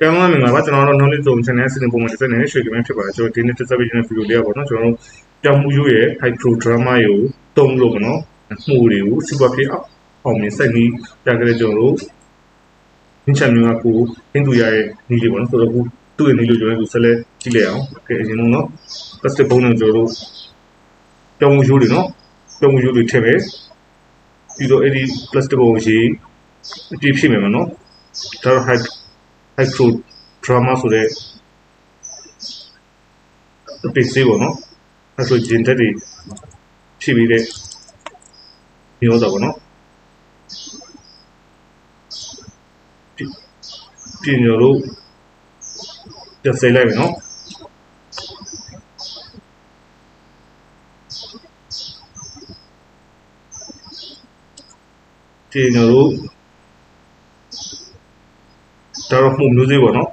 ကဲမမင်္ဂလာပါကျွန်တော်တို့ knowledge zone channel စီစဉ်ပုံမှန်တစ်စက်နဲ့ရွှေကမန်းဖြစ်ပါတယ်ကျွန်တော်ဒီနေ့တက်ဆက်ပေးခြင်းတဲ့ video လေးပါပေါ့နော်ကျွန်တော်တို့ပြောင်းမှုရိုးရဲ့ hydro drama ကိုတုံးလို့ပေါ့နော်မှုတွေကို super play အောင်မြင်စိုက်ပြီးပြခဲ့တဲ့ကျွန်တော်တို့ညချမ်းမျိုးကကိုဟင်းသူရရဲ့နီးလေးပေါ့နော်ဆိုတော့ခုသူ့ရဲ့နီးလို့ကျွန်တော်တို့ဆက်လက်ကြည့်လိုက်အောင်ကဲအရင်ဆုံးနော် plastic ဘုံနဲ့ကျွန်တော်တို့ပြောင်းမှုရိုးတွေနော်ပြောင်းမှုရိုးတွေထည့်မယ်ပြီးတော့အဲ့ဒီ plastic ဘုံကိုရေးအပြည့်ဖြစ်မယ်မနော်ဒါတော့ hydro hydro drama ဆိုတဲ့အပစ်စေးပေါ့နော်အဲဆိုဂျင်တက်တွေဖြစ်ပြီးတဲ့မျိုးတော့ပေါ့နော်ပြင်ရလို့ပြတ်စေးလိုက်မယ်နော်ပြင်ရလို့ ဒါတော့မှုမျိုးစေးပေါ့နော်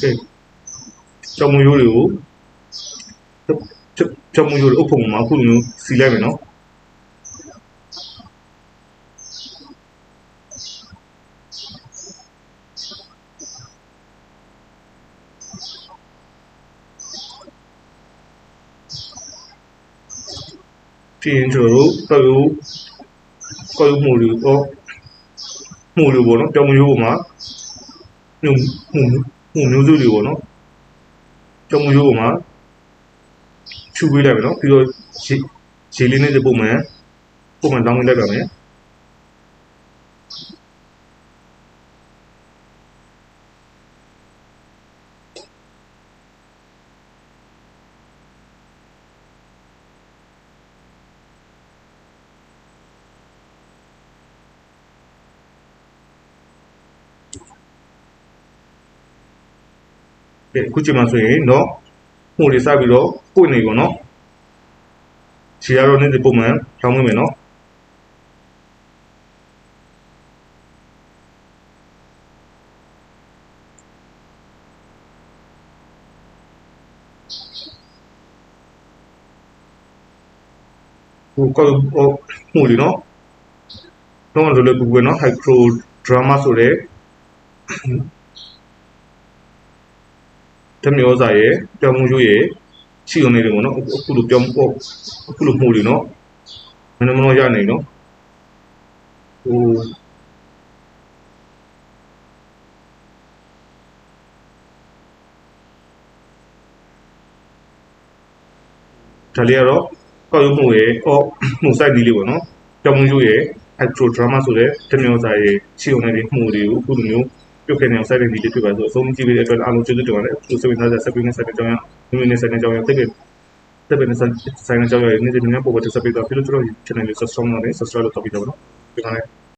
ကဲကြောင်မရိုးတွေကိုကြောင်မရိုးတွေအုပ်ဖုံမှာအခုလိုမျိုးစီလိုက်မယ်နော် ပြင်ကျွန်တော်တို့ကောက်ရိုးကောက်ရိုးမှုတွေပေါ့မှုတွေပေါ့နော်ကြောင်မရိုးပေါ်မှာမှုမှုမှုမျိုးစုတွေပေါ့နော်ကြောင်မရိုးပေါ်မှာချူပေးလိုက်မယ်နော်ပြီးတော့ရေရေလေးနဲ့ပုံမှန်ပုံမှန်တောင်းပေးလိုက်ပါမယ် ကဲအခုချိန်မှာဆိုရင်တော့မှုတွေစပြီးတော့ပွင့်နေပေါ့နော်ခြေရတော့နေ့ပုံမှန်ဖြောင်းဝင်မယ်နော်ဟိုကောဟိုမှုတွေနော်တော့လောလောကူကူနော် hydro drama ဆိုတဲ့ တမျိုးစာရဲ့ပြောင်းမှုရိုးရဲ့ရှိုံနေတယ်ပေါ့နော်အခုလိုပြောင်းပေါ့အခုလိုမှုတွေနော်မနမနောရနေနော်ဟိုဒါလေးကတော့ကောက်ရုံမှုရဲ့အော်မှုစိုက်ဒီလေးပေါ့နော်ပြောင်းမှုရိုးရဲ့ hydro drama ဆိုတဲ့တမျိုးစာရဲ့ရှိုံနေတဲ့မှုတွေကိုအခုလိုမျိုး ပြုတ်ခဲ့နေအောင်စိုက်တဲ့ဒီလေးဖြစ်ပါဆိုအဆုံးကြည့်ပေးတဲ့အတွက်အားလုံးကျေးဇူးတင်ပါတယ်အခုဆိုရင်တော့ဆက်ပြီးနေဆက်တဲ့ကြောင်းရမိမိနဲ့ဆက်တဲ့ကြောင်းရတိတ်တက်ပဲနဲ့ဆိုင်တဲ့ကြောင်းရနေ့စဉ်များပေါ်ပေါ်တက်ဆက်ပေးတော့ပြီးလို့ကျွန်တော် channel လေး subscribe လုပ်နေ subscribe လုပ်တော့ပြီးတော့နော်ဒီမှာလည်း